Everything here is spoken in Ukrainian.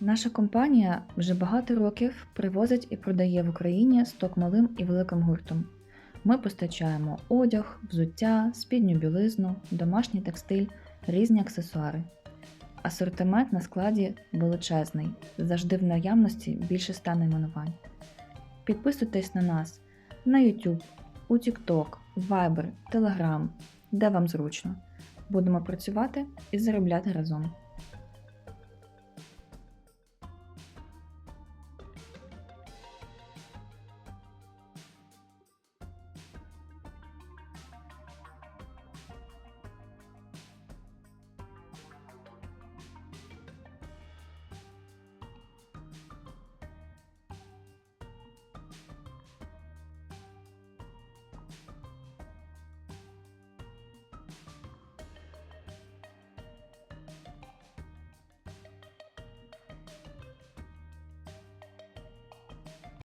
Наша компанія вже багато років привозить і продає в Україні сток малим і великим гуртом. Ми постачаємо одяг, взуття, спідню білизну, домашній текстиль, різні аксесуари. Асортимент на складі величезний, завжди в наявності більше ста найменувань. Підписуйтесь на нас на YouTube, у TikTok, Viber, Telegram, де вам зручно. Будемо працювати і заробляти разом.